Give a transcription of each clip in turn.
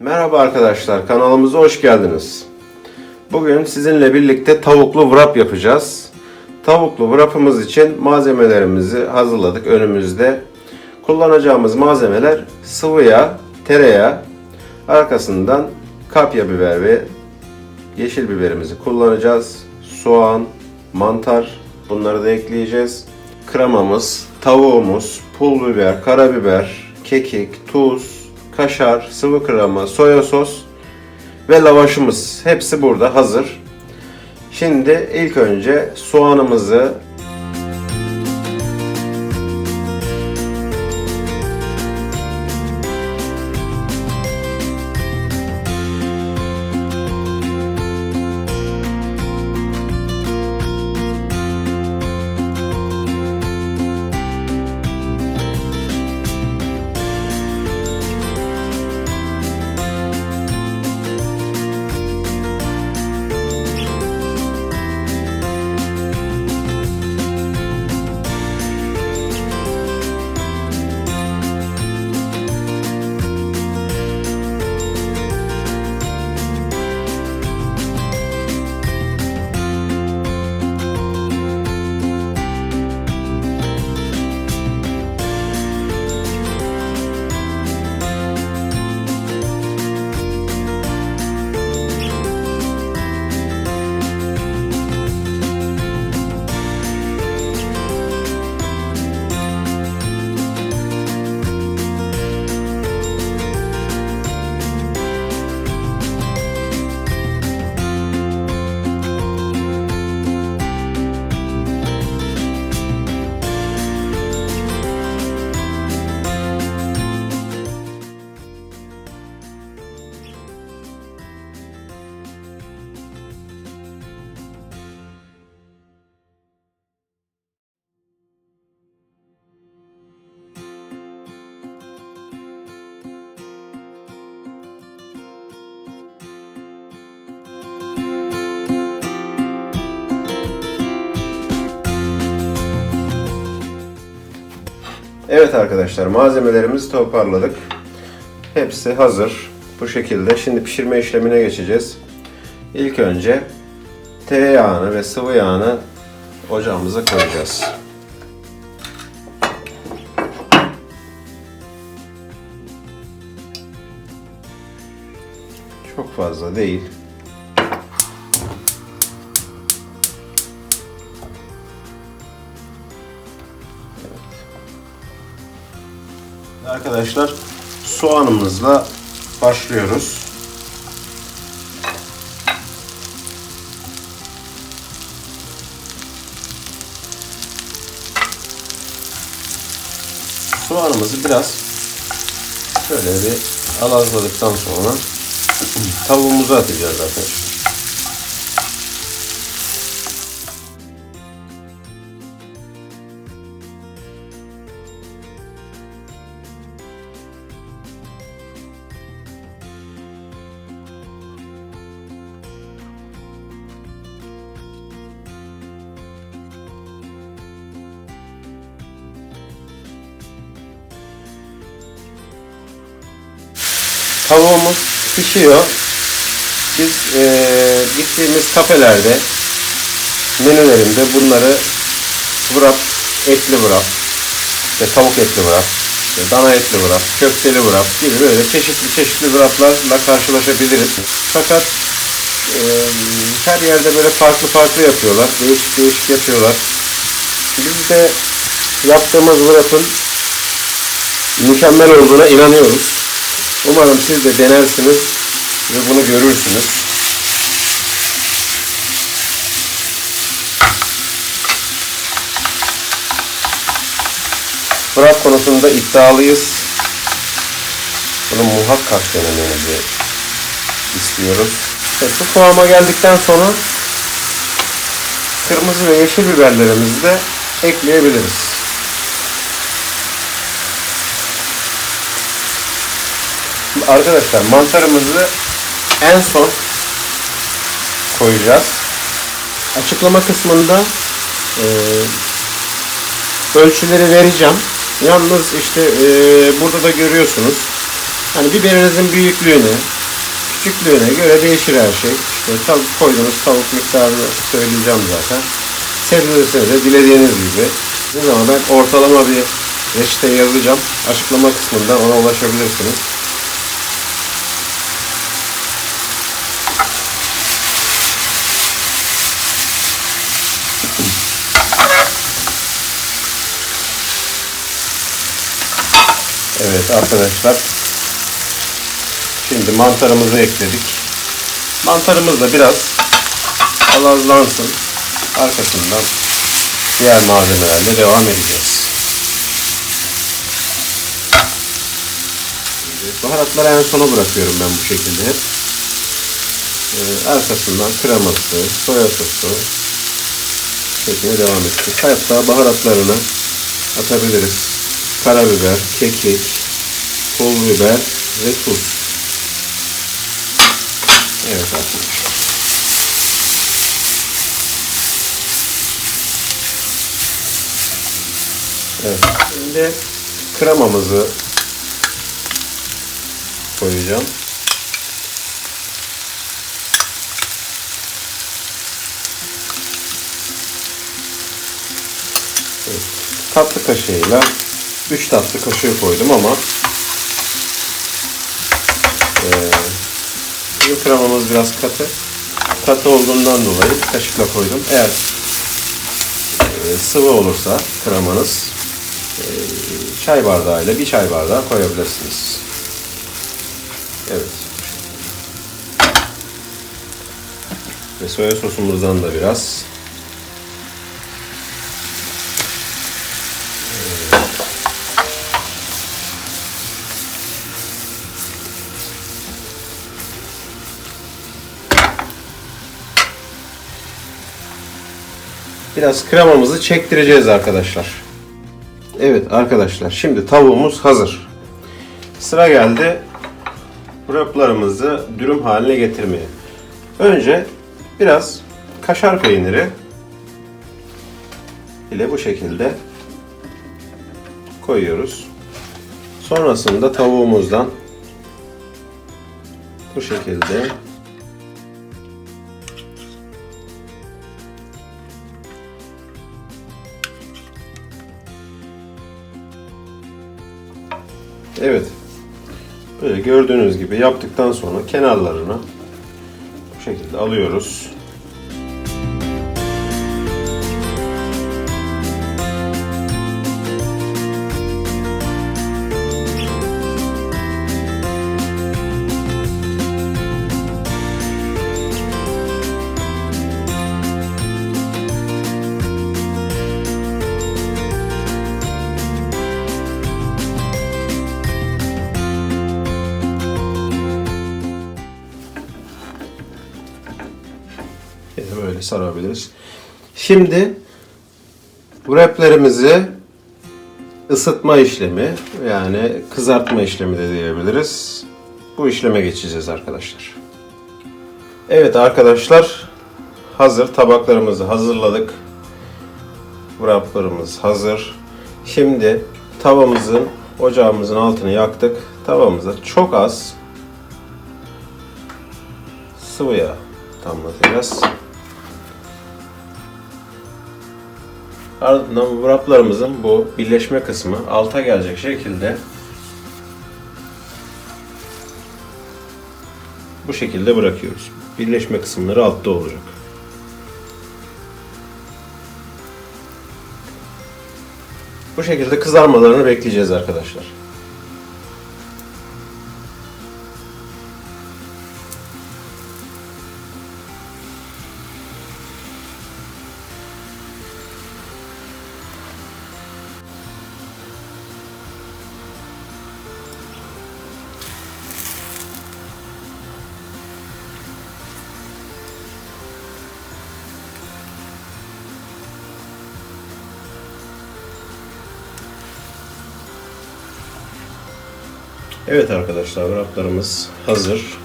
Merhaba arkadaşlar, kanalımıza hoş geldiniz. Bugün sizinle birlikte tavuklu wrap yapacağız. Tavuklu wrapımız için malzemelerimizi hazırladık önümüzde. Kullanacağımız malzemeler sıvı yağ, tereyağı, arkasından kapya biber ve yeşil biberimizi kullanacağız. Soğan, mantar bunları da ekleyeceğiz. Kremamız, tavuğumuz, pul biber, karabiber, kekik, tuz, kaşar, sıvı krema, soya sos ve lavaşımız. Hepsi burada hazır. Şimdi ilk önce soğanımızı Evet arkadaşlar malzemelerimizi toparladık. Hepsi hazır. Bu şekilde. Şimdi pişirme işlemine geçeceğiz. İlk önce tereyağını ve sıvı yağını ocağımıza koyacağız. Çok fazla değil. Arkadaşlar soğanımızla başlıyoruz. Soğanımızı biraz şöyle bir alazladıktan sonra tavuğumuzu atacağız arkadaşlar. Tavuğumuz pişiyor. Biz eee, gittiğimiz kafelerde menülerinde bunları wrap, etli wrap, işte tavuk etli wrap, işte dana etli wrap, köfteli wrap gibi böyle çeşitli çeşitli wraplarla karşılaşabiliriz. Fakat eee, her yerde böyle farklı farklı yapıyorlar, değişik değişik yapıyorlar. Biz de yaptığımız wrap'ın mükemmel olduğuna inanıyoruz. Umarım siz de denersiniz ve bunu görürsünüz. Fırat konusunda iddialıyız. Bunu muhakkak denemenizi istiyoruz. Evet, bu kıvama geldikten sonra kırmızı ve yeşil biberlerimizi de ekleyebiliriz. Arkadaşlar mantarımızı en son koyacağız. Açıklama kısmında e, ölçüleri vereceğim. Yalnız işte e, burada da görüyorsunuz Hani biberinizin büyüklüğüne, küçüklüğüne göre değişir her şey. İşte tavuk koyduğunuz tavuk miktarını söyleyeceğim zaten. Sebzesini de dilediğiniz gibi. Ama ben ortalama bir reçete yazacağım. Açıklama kısmında ona ulaşabilirsiniz. Evet arkadaşlar. Şimdi mantarımızı ekledik. Mantarımız da biraz alazlansın. Arkasından diğer malzemelerle devam edeceğiz. Baharatları en sona bırakıyorum ben bu şekilde hep. Ee, arkasından kreması, soya sosu şeklinde devam edeceğiz. Hatta baharatlarını atabiliriz. Karabiber, kekik, pul biber ve tuz. Evet arkadaşlar. Evet. Şimdi kremamızı koyacağım. Evet. Tatlı kaşığıyla 3 tatlı kaşığı koydum ama bizim kremamız biraz katı. Katı olduğundan dolayı kaşıkla koydum. Eğer eee, sıvı olursa kremanız eee, çay bardağıyla bir çay bardağı koyabilirsiniz. Evet. Ve soya sosumuzdan da biraz. Biraz kremamızı çektireceğiz arkadaşlar. Evet arkadaşlar şimdi tavuğumuz hazır. Sıra geldi wraplarımızı dürüm haline getirmeye. Önce biraz kaşar peyniri ile bu şekilde koyuyoruz. Sonrasında tavuğumuzdan bu şekilde Evet. Böyle gördüğünüz gibi yaptıktan sonra kenarlarını bu şekilde alıyoruz. Böyle sarabiliriz. Şimdi wraplerimizi ısıtma işlemi yani kızartma işlemi de diyebiliriz. Bu işleme geçeceğiz arkadaşlar. Evet arkadaşlar hazır tabaklarımızı hazırladık. Wraplarımız hazır. Şimdi tavamızın ocağımızın altını yaktık. Tavamıza çok az sıvı yağ damlatacağız. Ardından wraplarımızın bu birleşme kısmı alta gelecek şekilde bu şekilde bırakıyoruz. Birleşme kısımları altta olacak. Bu şekilde kızarmalarını bekleyeceğiz arkadaşlar. Evet arkadaşlar wraplarımız hazır.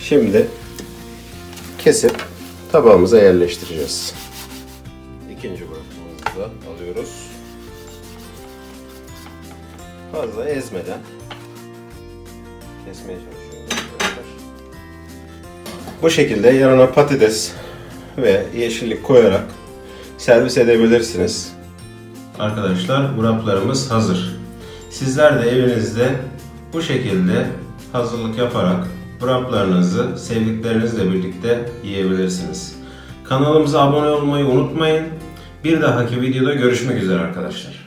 Şimdi kesip tabağımıza yerleştireceğiz. İkinci wrapımızı da alıyoruz. fazla ezmeden kesmeye arkadaşlar. Bu şekilde yanına patates ve yeşillik koyarak servis edebilirsiniz. Arkadaşlar wraplarımız hazır. Sizler de evinizde bu şekilde hazırlık yaparak wraplarınızı sevdiklerinizle birlikte yiyebilirsiniz. Kanalımıza abone olmayı unutmayın. Bir dahaki videoda görüşmek üzere arkadaşlar.